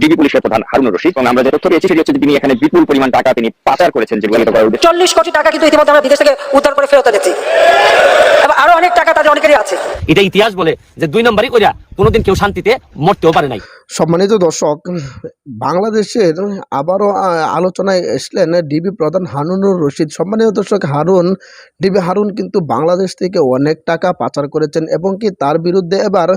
DB পুলিশের প্রধান হারুনুর রশিদ। এবং আমরা যে তথ্য পেয়েছি সেটি হচ্ছে তিনি এখানে বিপুল পরিমাণ টাকা তিনি পাচার করেছেন যেগুলো চল্লিশ কোটি টাকা কিন্তু ইতিমধ্যে আমরা বিদেশ থেকে উদ্ধার করে ফেরত এনেছি। আরও অনেক টাকা তাদের অনেকেরই আছে। এটা ইতিহাস বলে যে দুই নম্বরই কইরা কোনোদিন কেউ শান্তিতে মরতেও পারে নাই। সম্মানিত দর্শক বাংলাদেশের আবারও আলোচনায় এসলেন ডিবি প্রধান হারুনুর রশিদ। সম্মানিত দর্শক হারুন ডিবি হারুন কিন্তু বাংলাদেশ থেকে অনেক টাকা পাচার করেছেন এবং কি তার বিরুদ্ধে এবার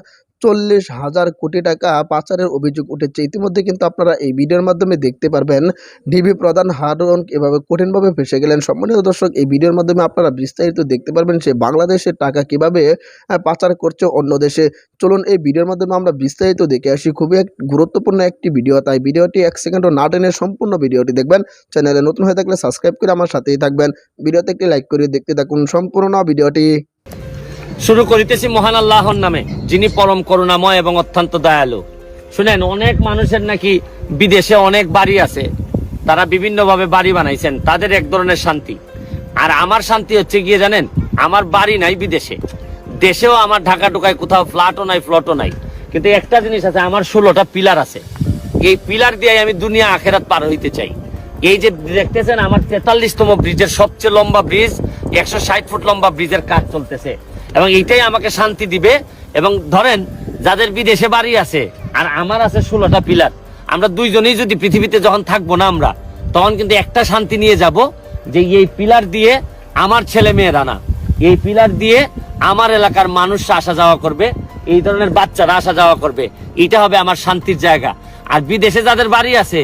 চল্লিশ হাজার কোটি টাকা পাচারের অভিযোগ উঠেছে। ইতিমধ্যে কিন্তু আপনারা এই ভিডিওর মাধ্যমে দেখতে পারবেন ডিবি প্রধান হারুন এভাবে কঠিনভাবে ফেসে গেলেন। সম্মানিত দর্শক, এই ভিডিওর মাধ্যমে আপনারা বিস্তারিত দেখতে পারবেন সে বাংলাদেশের টাকা কীভাবে পাচার করছে অন্য দেশে। চলুন এই ভিডিওর মাধ্যমে আমরা বিস্তারিত দেখে আসি। খুবই এক গুরুত্বপূর্ণ একটি ভিডিও, তাই ভিডিওটি এক সেকেন্ডও না টেনে সম্পূর্ণ ভিডিওটি দেখবেন। চ্যানেলে নতুন হয়ে থাকলে সাবস্ক্রাইব করে আমার সাথেই থাকবেন। ভিডিওতে একটি লাইক করে দেখতে থাকুন। সম্পূর্ণ ভিডিওটি শুরু করিতেছি মহান আল্লাহর নামে, যিনি পরম করুণাময় এবং অত্যন্ত দয়ালু। শুনেন, অনেক মানুষের নাকি বিদেশে অনেক বাড়ি আছে, তারা বিভিন্নভাবে বাড়ি বানাইছেন, তাদের এক ধরনের শান্তি। আর আমার শান্তি হচ্ছে গিয়ে জানেন, আমার বাড়ি নাই বিদেশে। দেশেও আমার ঢাকা টুকায় কোথাও ফ্ল্যাটও নাই, ফ্লটও নাই। কিন্তু একটা জিনিস আছে, আমার ষোলোটা পিলার আছে। এই পিলার দিয়ে আমি দুনিয়া আখেরাত পার হইতে চাই। এই যে দেখতেছেন, আমার তেতাল্লিশতম ব্রিজের সবচেয়ে লম্বা ব্রিজ, একশো ষাট ফুট লম্বা ব্রিজের কাজ চলতেছে। এবং এইটাই আমাকে শান্তি দিবে। এবং ধরেন, যাদের বিদেশে বাড়ি আছে, আর আমার আছে ষোলোটা পিলার, আমরা দুইজনেই যদি পৃথিবীতে যখন থাকব না আমরা, তখন কিন্তু একটা শান্তি নিয়ে যাব যে এই পিলার দিয়ে আমার ছেলে মেয়েরা না, এই পিলার দিয়ে আমার এলাকার মানুষরা আসা যাওয়া করবে, এই ধরনের বাচ্চারা আসা যাওয়া করবে। এটা হবে আমার শান্তির জায়গা। আর বিদেশে যাদের বাড়ি আছে,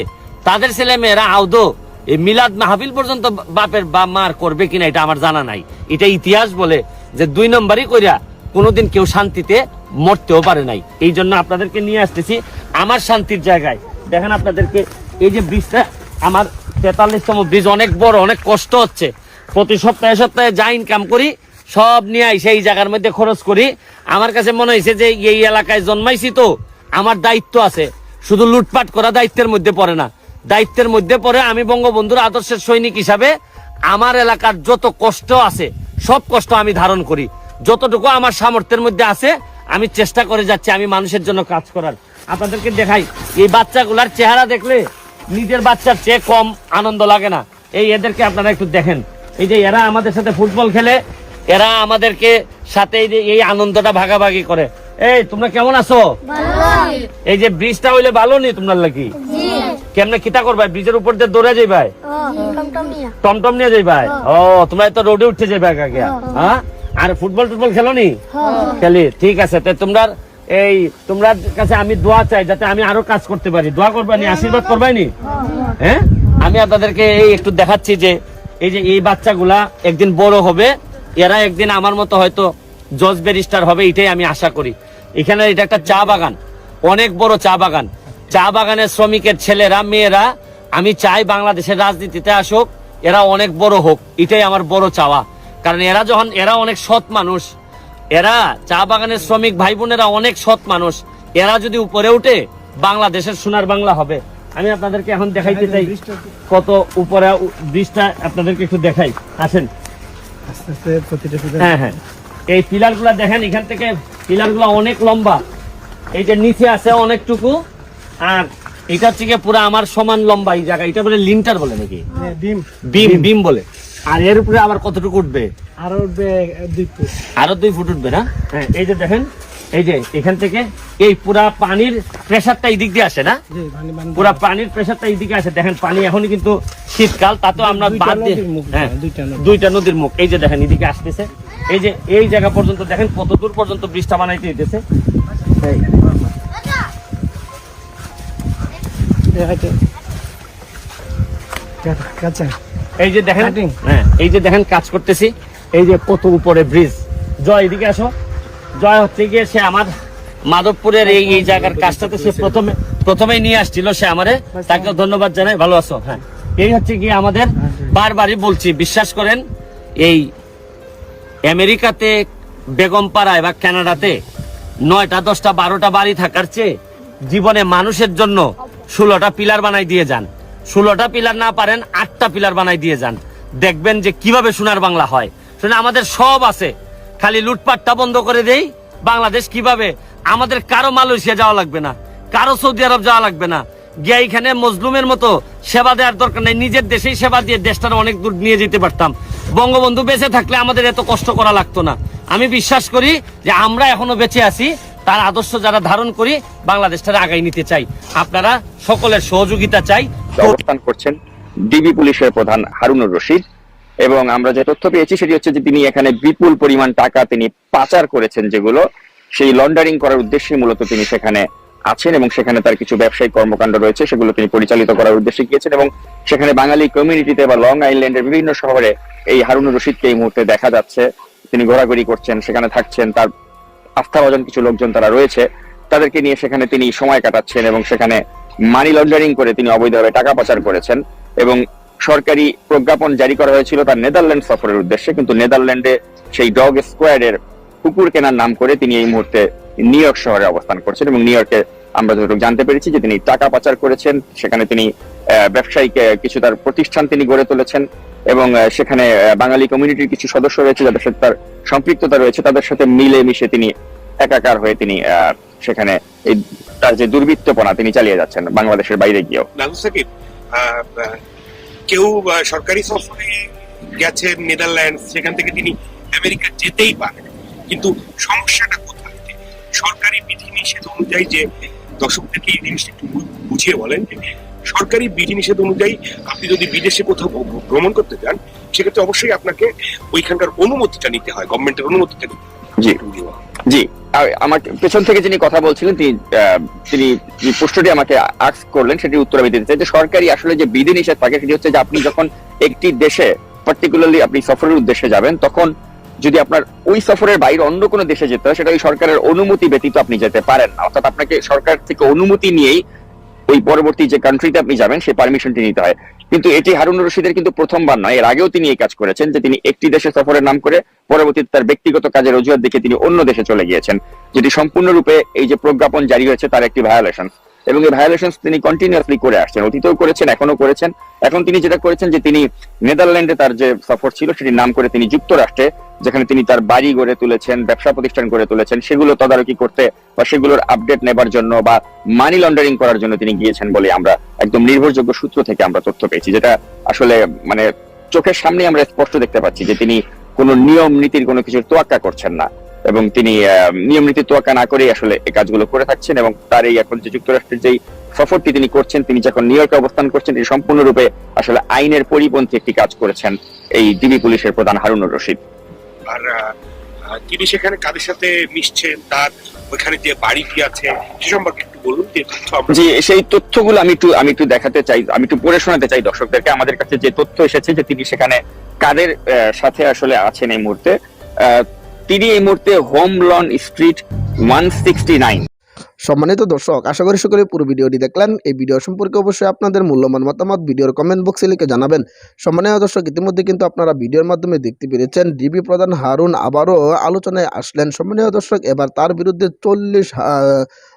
তাদের ছেলে মেয়েরা আউদো এই মিলাদ মাহফিল পর্যন্ত বাপের বা মার করবে কিনা, এটা আমার জানা নাই। এটা ইতিহাস বলে যে দুই নম্বরই কইরা কোনোদিন কেউ শান্তিতে মরতেও পারে নাই। এই জন্য আপনাদেরকে নিয়ে আসতেছি আমার শান্তির জায়গায়। দেখেন আপনাদেরকে এই যে ব্রিজটা, আমার তেতাল্লিশতম ব্রিজ অনেক বড়, অনেক কষ্ট হচ্ছে। প্রতি সপ্তাহে সপ্তাহে যা ইনকাম করি, সব নিয়ে আইসে এই জায়গার মধ্যে খরচ করি। আমার কাছে মনে হয়েছে যে এই এলাকায় জন্মাইছি তো, আমার দায়িত্ব আছে। শুধু লুটপাট করা দায়িত্বের মধ্যে পড়ে না। দায়িত্বের মধ্যে পড়ে আমি বঙ্গবন্ধুর আদর্শের সৈনিক হিসাবে আমার এলাকার যত কষ্ট আছে সব কষ্ট আমি ধারণ করি। যতটুকু আমার সামর্থ্যের মধ্যে আছে আমি চেষ্টা করে যাচ্ছি আমি মানুষের জন্য কাজ করার। আপনাদেরকে দেখাই এই বাচ্চাগুলার চেহারা দেখলে নিজের বাচ্চার চেয়ে কম আনন্দ লাগে না। এই এদেরকে আপনারা একটু দেখেন। এই যে এরা আমাদের সাথে ফুটবল খেলে এরা আমাদেরকে সাথে এই যে এই আনন্দটা ভাগাভাগি করে। এই তোমরা কেমন আছো? এই যে ব্রিজটা হইলে ভালো নি তোমরা লাগি? কেমনে কিতা করবা? ব্রিজের উপর দিয়ে দৌড়ে যাইবাই টমটম নিয়ে। যাইবাই ও। তোমরা তো রোডে উঠতে যাইবা আগে। হ্যাঁ? আর ফুটবল টুটবল খেলো নি? খেলি। ঠিক আছে তো তোমরা এই তোমরা কাছে আমি দোয়া চাই যাতে আমি আরও কাজ করতে পারি। দোয়া করবানি আশীর্বাদ করবানি হ্যাঁ? আমি আপনাদেরকে এই একটু দেখাচ্ছি যে এই যে এই বাচ্চাগুলা একদিন বড় হবে এরা একদিন আমার মতো হয়তো জজ ব্যারিস্টার হবে এটাই আমি আশা করি। এখানে এটা একটা চা বাগান। অনেক বড় চা বাগান। চা বাগানের শ্রমিকের ছেলেরা মেয়েরা আমি চাই বাংলাদেশের রাজনীতিতে আসুক এরা অনেক বড় হোক এটাই আমার বড় চাওয়া। কারণ এরা যখন এরা অনেক সৎ মানুষ এরা চা বাগানের শ্রমিক ভাই বোনেরা অনেক সৎ মানুষ এরা যদি উপরে উঠে বাংলাদেশের সোনার বাংলা হবে। আমি আপনাদেরকে এখন দেখাইতে চাই কত উপরে ব্রিজটা আপনাদেরকে একটু দেখাই। আসেন। হ্যাঁ হ্যাঁ। এই পিলারগুলা দেখেন এখান থেকে পিলারগুলা অনেক লম্বা। এই যে নিচে আছে অনেকটুকু। আর এটা গিয়ে পুরো আমার সমান লম্বা এই জায়গা। এটা বলে লিন্টার বলে নাকি? ডিম। বিম বিম বলে। আর এর উপরে আবার কতটুকু উঠবে? আরও উঠবে দুই ফুট। আরও দুই ফুট উঠবে না? হ্যাঁ। এই যে দেখেন এই যে এখান থেকে এই পুরা পানির প্রেসারটা এই দিক দিয়ে আসে না? পুরা পানির প্রেসারটা এইদিকে আসে। দেখেন পানি এখনই কিন্তু শীতকাল তাতেও আমরা দুইটা বাদ দিয়ে নদীর মুখ, হ্যাঁ দুইটা দুইটা নদীর মুখ। এই যে দেখেন এদিকে আসতেছে। এই যে এই জায়গা পর্যন্ত দেখেন কত দূর পর্যন্ত বৃষ্টি বানাইতে দিতেছে এই, যে দেখেন হ্যাঁ এই যে দেখেন কাজ করতেছি। এই যে কত উপরে ব্রিজ জয় এদিকে আসো। জয় হচ্ছে গিয়ে সে আমার মাধবপুরের এই এই জায়গার কাজটাতে সে প্রথমে প্রথমেই নিয়ে আসছিল সে আমারে। তাকে ধন্যবাদ জানাই ভালো আছো? হ্যাঁ। এই হচ্ছে গিয়ে আমাদের বারবারই বলছি বিশ্বাস করেন এই আমেরিকাতে বেগমপাড়ায় বা কানাডাতে নয়টা দশটা বারোটা বাড়ি থাকার চেয়ে জীবনে মানুষের জন্য ষোলোটা পিলার বানাই দিয়ে যান। ষোলোটা পিলার না পারেন, আটটা পিলার বানাই দিয়ে যান। দেখবেন যে কীভাবে সোনার বাংলা হয়। শুনে আমাদের সব আছে। খালি লুটপাটটা বন্ধ করে দেই। বাংলাদেশ কীভাবে? আমাদের কারও মালয়েশিয়া যাওয়া লাগবে না। কারও সৌদি আরব যাওয়া লাগবে না। গিয়ে এখানে মজলুমের মতো সেবা দেওয়ার দরকার নেই। নিজের দেশেই সেবা দিয়ে দেশটা অনেক দূর নিয়ে যেতে পারতাম। বঙ্গবন্ধু বেঁচে থাকলে আমাদের এত কষ্ট করা লাগতো না। আমি বিশ্বাস করি যে আমরা এখনও বেঁচে আছি। তার আদর্শ যারা ধারণ করি বাংলাদেশটা আগাই নিতে চাই। আপনারা সকলের সহযোগিতা চাই। অবস্থান করছেন ডিবি পুলিশের প্রধান হারুনুর রশিদ এবং আমরা যে তথ্য পেয়েছি সেটি হচ্ছে যে তিনি এখানে বিপুল পরিমাণ টাকা তিনি পাচার করেছেন যেগুলো সেই লন্ডারিং করার উদ্দেশ্যে মূলত তিনি সেখানে আছেন এবং সেখানে তার কিছু ব্যবসায়িক কর্মকাণ্ড রয়েছে, সেগুলো তিনি পরিচালিত করার উদ্দেশ্যে গিয়েছেন এবং সেখানে বাঙালি কমিউনিটিতে বা লং আইল্যান্ডের বিভিন্ন শহরে এই হারুনুর রশিদকে এই মুহূর্তে দেখা যাচ্ছে। তিনি ঘোরাঘুরি করছেন, সেখানে থাকছেন, তার আস্থাভাজন কিছু লোকজন তারা রয়েছে, তাদেরকে নিয়ে সেখানে তিনি সময় কাটাচ্ছেন এবং সেখানে মানি লন্ডারিং করে তিনি অবৈধভাবে টাকা পাচার করেছেন এবং সরকারি প্রজ্ঞাপন জারি করা হয়েছিল তার নেদারল্যান্ড সফরের উদ্দেশ্যে, কিন্তু নেদারল্যান্ডে সেই ডগ স্কোয়াডের কুকুর কেনার নাম করে তিনি এই মুহূর্তে নিউ ইয়র্ক শহরে অবস্থান করছেন এবং নিউ ইয়র্কে আমরা যতটুকু জানতে পেরেছি যে তিনি টাকা পাচার করেছেন, সেখানে তিনি ব্যবসায়িক কিছু তার প্রতিষ্ঠান তিনি গড়ে তুলেছেন এবং সেখানে বাঙালি কমিউনিটির কিছু সদস্য রয়েছে যাদের সাথে তার সম্পৃক্ততা রয়েছে, তাদের সাথে মিলে মিশে তিনি একাকার হয়ে তিনি সেখানে এই তার যে দুর্বৃত্তপনা তিনি চালিয়ে যাচ্ছেন বাংলাদেশের বাইরে গিয়েও। কেউ সরকারি সফরে গেছেন নেদারল্যান্ড সেখান থেকে তিনি আমেরিকা যেতেই পারেন, কিন্তু সমস্যাটা কোথায়? সরকারি বিধিনিষেধ অনুযায়ী যে দর্শকদেরকে এই জিনিসটা একটু বুঝিয়ে বলেন যে সরকারি বিধিনিষেধ অনুযায়ী আপনি যদি বিদেশে কোথাও ভ্রমণ করতে যান সেক্ষেত্রে অবশ্যই আপনাকে ওইখানকার অনুমতিটা নিতে হয় গভর্নমেন্টের অনুমতিটা নিতে জি। জি। আমার পেছন থেকে যিনি কথা বলছিলেন তিনি তিনি যে প্রশ্নটি আমাকে আক্স করলেন সেটির উত্তর আমি দিতে চাই। যে সরকারি আসলে যে বিধি নিষেধ থাকে সেটি হচ্ছে যে আপনি যখন একটি দেশে পার্টিকুলারলি আপনি সফরের উদ্দেশ্যে যাবেন তখন যদি আপনার ওই সফরের বাইরে অন্য কোনো দেশে যেতে হয়, সেটা ওই সরকারের অনুমতি ব্যতীত আপনি যেতে পারেন অর্থাৎ আপনাকে সরকার থেকে অনুমতি নিয়েই ওই পরবর্তী যে কান্ট্রিতে আপনি যাবেন সেই পারমিশনটি নিতে হয়। কিন্তু এটি হারুন রশিদের কিন্তু প্রথমবার নয়, এর আগেও তিনি এই কাজ করেছেন যে তিনি একটি দেশে সফরের নাম করে পরবর্তীতে তার ব্যক্তিগত কাজের অজুহাত দেখে তিনি অন্য দেশে চলে গিয়েছেন, যেটি সম্পূর্ণরূপে এই যে প্রজ্ঞাপন জারি হয়েছে তার একটি ভায়োলেশন এবং এই ভায়োলেশন তিনি কন্টিনিউয়াসলি করে আসছেন, অতীতেও করেছেন এখনও করেছেন। এখন তিনি যেটা করেছেন যে তিনি নেদারল্যান্ডে তার যে সফর ছিল, সেটির নাম করে তিনি যুক্তরাষ্ট্রে যেখানে তিনি তার বাড়ি গড়ে তুলেছেন, ব্যবসা প্রতিষ্ঠান গড়ে তুলেছেন, সেগুলো তদারকি করতে বা সেগুলোর আপডেট নেবার জন্য বা মানি লন্ডারিং করার জন্য তিনি গিয়েছেন বলে আমরা একদম নির্ভরযোগ্য সূত্র থেকে আমরা তথ্য পেয়েছি, যেটা আসলে মানে চোখের সামনে আমরা স্পষ্ট দেখতে পাচ্ছি যে তিনি কোনো নিয়ম নীতির কোনো কিছুর তোয়াক্কা করছেন না এবং তিনি নিয়ম নীতির তোয়াক্কা না করেই আসলে এই কাজগুলো করে থাকছেন এবং তার এই এখন যে যুক্তরাষ্ট্রের যেই সফরটি তিনি করছেন, তিনি যখন নিউ ইয়র্কে অবস্থান করছেন, তিনি সম্পূর্ণরূপে আসলে আইনের পরিপন্থী একটি কাজ করেছেন এই ডিবি পুলিশের প্রধান হারুনুর রশিদ। আর তিনি সেখানে কাদের সাথে মিশছেন, তার ওইখানে যে বাড়িটি আছে, সে সম্পর্কে একটু বলুন, যে সেই তথ্যগুলো আমি একটু আমি একটু দেখাতে চাই, আমি একটু পড়ে শোনাতে চাই দর্শকদেরকে। আমাদের কাছে যে তথ্য এসেছে যে তিনি সেখানে কাদের সাথে আসলে আছেন এই মুহূর্তে তিনি এই মুহূর্তে home lawn street one sixty nine. সম্মানিত দর্শক, আশা করি সকলে পুরো ভিডিওটি দেখলেন। এই ভিডিও সম্পর্কে অবশ্যই আপনাদের মূল্যবান মতামত ভিডিওর কমেন্ট বক্সে লিখে জানাবেন। সম্মানীয় দর্শক, ইতিমধ্যে কিন্তু আপনারা ভিডিওর মাধ্যমে দেখতে পেরেছেন ডিবি প্রধান হারুন আবারও আলোচনায় আসলেন। সম্মানীয় দর্শক, এবার তার বিরুদ্ধে চল্লিশ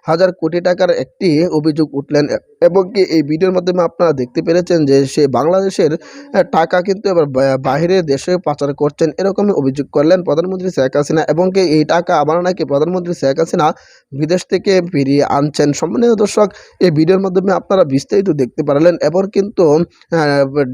হাজার কোটি টাকার একটি অভিযোগ উঠলেন এবং কি এই ভিডিওর মাধ্যমে আপনারা দেখতে পেরেছেন যে সে বাংলাদেশের টাকা কিন্তু এবার বা- বাইরের দেশে পাচার করছেন এরকমই অভিযোগ করলেন প্রধানমন্ত্রী শেখ হাসিনা এবং কি এই টাকা আবার নাকি প্রধানমন্ত্রী শেখ হাসিনা বিদেশ থেকে ফিরিয়ে আনছেন। সম্মানীয় দর্শক, এই ভিডিওর মাধ্যমে আপনারা বিস্তারিত দেখতে পারলেন এবার কিন্তু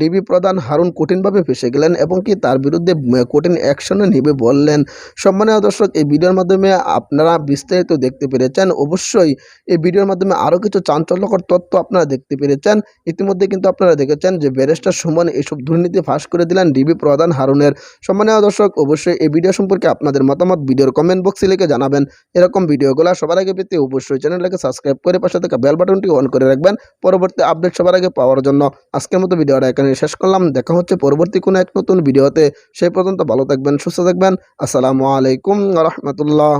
ডিবি প্রধান হারুন কঠিনভাবে ফেসে গেলেন এবং কি তার বিরুদ্ধে কঠিন অ্যাকশনে নেবে বললেন। সম্মানীয় দর্শক, এই ভিডিওর মাধ্যমে আপনারা বিস্তারিত দেখতে পেরেছেন। অবশ্যই এই ভিডিওর মাধ্যমে আরও কিছু চাঞ্চল্যকর তথ্য আপনারা দেখতে পেরেছেন। ইতিমধ্যে কিন্তু আপনারা দেখেছেন যে ব্যারিস্টার সুমন এইসব দুর্নীতি ফাঁস করে দিলেন ডিবি প্রধান হারুনের। সম্মানীয় দর্শক, অবশ্যই এই ভিডিও সম্পর্কে আপনাদের মতামত ভিডিওর কমেন্ট বক্সে লিখে জানাবেন। এরকম ভিডিওগুলো সবার আগে পেতে অবশ্যই চ্যানেলটাকে সাবস্ক্রাইব করে পাশে থাকা বেল বাটনটি অন করে রাখবেন। পরবর্তী আপডেট সবার আগে পাওয়ার জন্য আজকের মতো ভিডিওটা এখানে শেষ করলাম। দেখা হচ্ছে পরবর্তী কোনো এক নতুন ভিডিওতে। সেই পর্যন্ত ভালো থাকবেন, সুস্থ থাকবেন। আসসালামু আলাইকুম রহমতুল্লাহ।